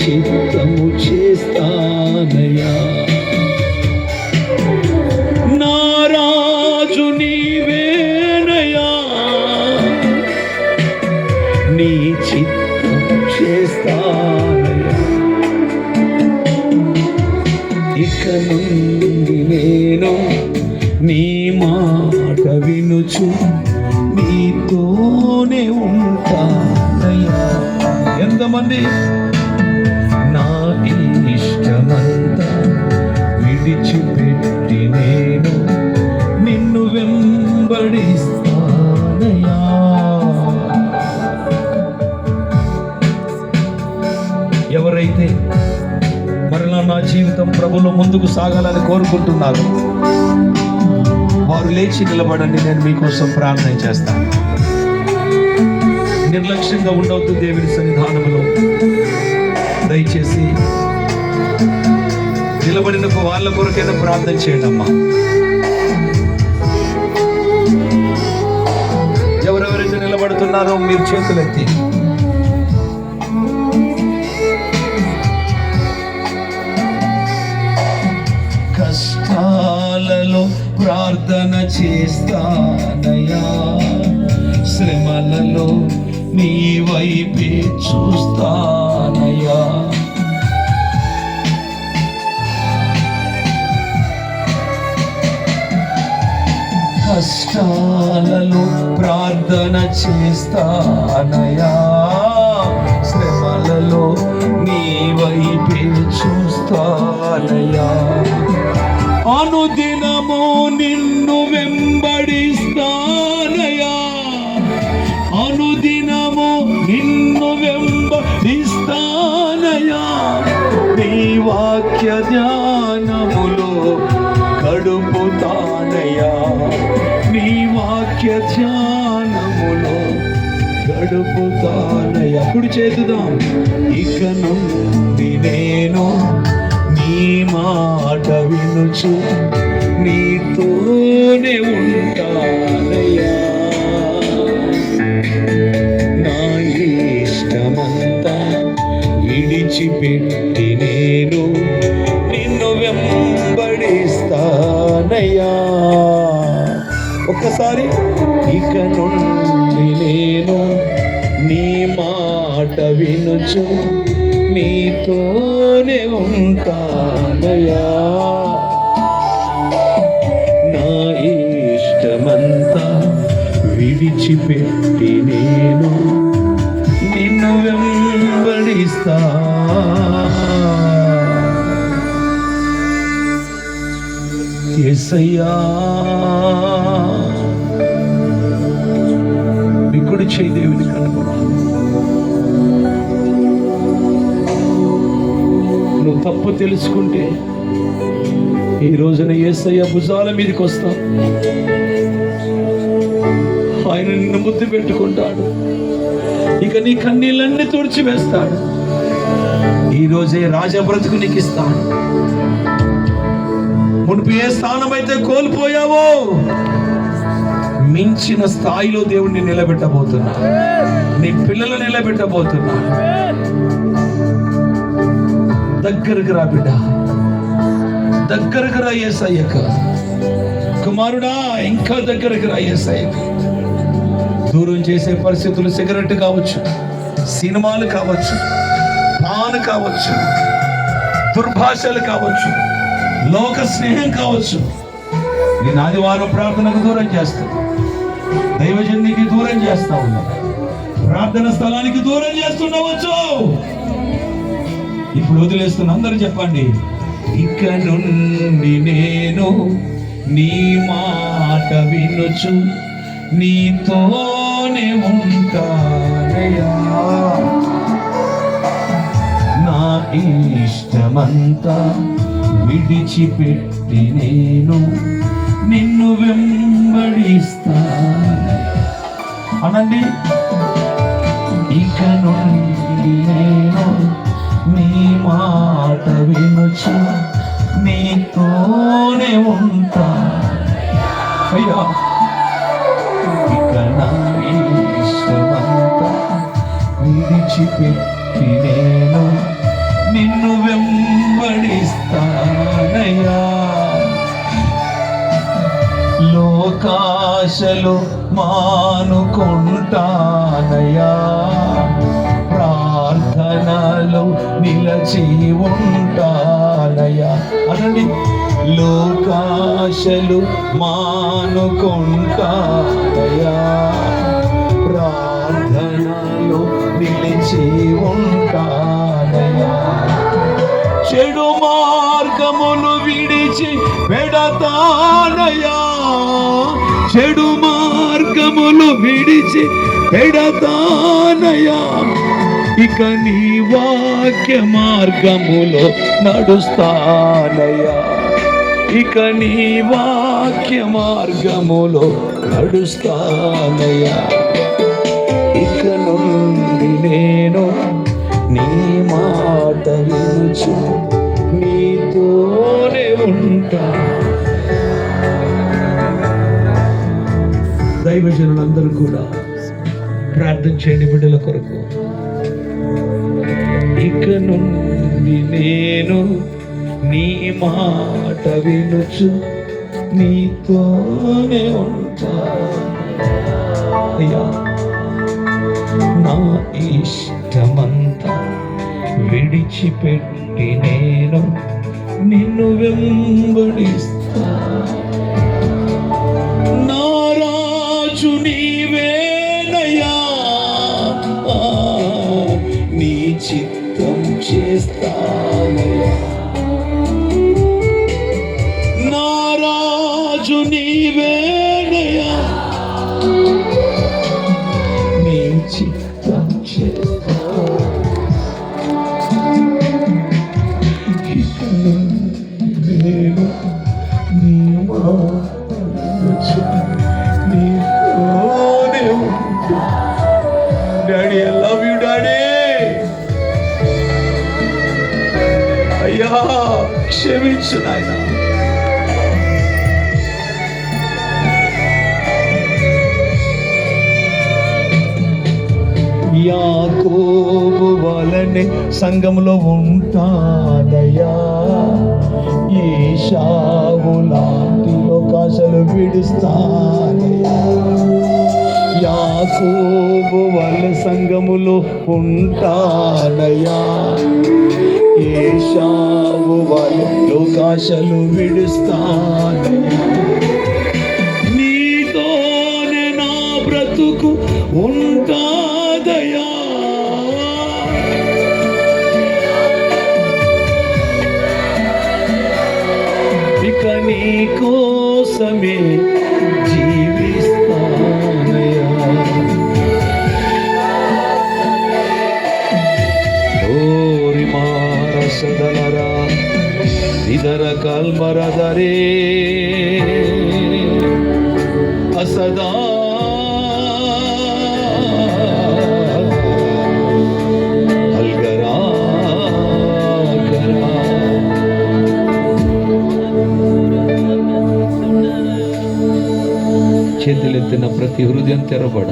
చిత్తము చేస్తానయా నారాజు నీవేనయా నీ చిత్తము చేస్తానయా ఇక నుండి నేను నీ మాట వినుచు నీతోనే ఉంటానయ్యా. ఎంతమంది ఎవరైతే మరలా నా జీవితం ప్రభులో ముందుకు సాగాలని కోరుకుంటున్నారు వారు లేచి నిలబడండి నేను మీకోసం ప్రార్థన చేస్తాను. నిర్లక్ష్యంగా ఉండవద్దు దేవుని సన్నిధానంలో దయచేసి నిలబడిన వాళ్ళ కొరకైనా ప్రార్థన చేయండి అమ్మా ఎవరెవరైతే నిలబడుతున్నారో మీరు చేతులెత్తి. ప్రార్థన చేస్తానయా శ్రమలలో నీ వైపే చూస్తానయా కష్టాలలో ప్రార్థన చేస్తానయా శ్రమలలో నీ వైపే చూస్తానయా నీ వాక్య ధ్యానములో గడుపుతానయ్య. అప్పుడు చేతుదాం. ఇక నుండి నేను నీ మాట వినుచు నీతోనే ఉంటానయ్య. ఒక్కసారి ఇక నుండి నేను నీ మాట వినుచు నీతోనే ఉంటానయా నా ఇష్టమంతా విడిచిపెట్టి నేను నిన్ను వెంబడిస్తా. ఎసయ్యా మీ కుడి చేయి దేవుని కనుగొన. నువ్వు తప్పు తెలుసుకుంటే ఈ రోజున ఏసయ్య భుజాల మీదకి వస్తావు ఆయన నిన్ను ముద్దు పెట్టుకుంటాడు. ఇక నీ కన్నీళ్ళన్నీ తుడిచివేస్తాడు. ఈ రోజే రాజా బ్రతుకు నీకు ఇస్తాను మునుపు ఏ స్థానం అయితే కోల్పోయావో మించిన స్థాయిలో దేవుడిని నిలబెట్టబోతున్నా నీ పిల్లలు నిలబెట్టబోతున్నా దగ్గరకు రా బిడ్డ. దగ్గరకు రా ఏసయ్యక. కుమారుడా ఇంకా దగ్గరకు రా ఏసయ్యక. దూరం చేసే పరిస్థితులు సిగరెట్ కావచ్చు సినిమాలు కావచ్చు పాన్ కావచ్చు దుర్భాషలు కావచ్చు లోక స్నేహం కావచ్చు. నేను ఆదివారం ప్రార్థనకు దూరం చేస్తాను దైవజన్నికి దూరం చేస్తా ఉన్నా. ప్రార్థన స్థలానికి దూరం చేస్తుండవచ్చు ఇప్పుడు వదిలేస్తున్న అందరూ చెప్పండి. ఇక నుండి నేను నీ మాట వినుచు నీతోనే ఉంటానయ్యా. నా ఇష్టమంతా విడిచిపెట్టి నేను నిన్ను వెంబడిస్తా అనండి. ఇక నుండి నేను మీ మాట వినుచు నీతోనే ఉంటా అయ్యా. ఇక నా ఇష్టమంతా విడిచిపెట్టి నేను నిన్ను వెంబడిస్తానయ్యా. ఆశలు మానుకుంటానయా ప్రార్థనలు నిలచి ఉంటానయా అనండి. లోకాశలు మానుకుంటానయా విడిచి పెడతానయా ఇక నీ వాక్య మార్గములో నడుస్తానయా ఇక నీ వాక్య మార్గములో నడుస్తానయా ఇక నుండి నేను నీ మాట వినుచు నీతోనే ఉంటా. కూడా ప్రార్థన చేయండి బిడ్డల కొరకు. ఇక నుండి నేను నీ మాట వినుచు నీతోనే ఉంటా. నా ఇష్టమంతా విడిచిపెట్టి నేను నిన్ను వెంబడిస్తా. నా రాజు నేను నీ daddy I love you daddy. అయ్యా క్షమించు నాయనా. వలనే సంఘములో ఉంటాదయ్యా. ఈ షావు లాంటి లోకాశలు విడుస్తానయ్యా. యాకోబు వల సంఘములో ఉంటానయ్యా. ఏషావు షావు వల లోకాశలు విడుస్తానయ్యా. నీతోనే నా బ్రతుకు ఉన్న любви. ದಿನ ಪ್ರತಿ ಹೃದಯ ತೆರಬಡ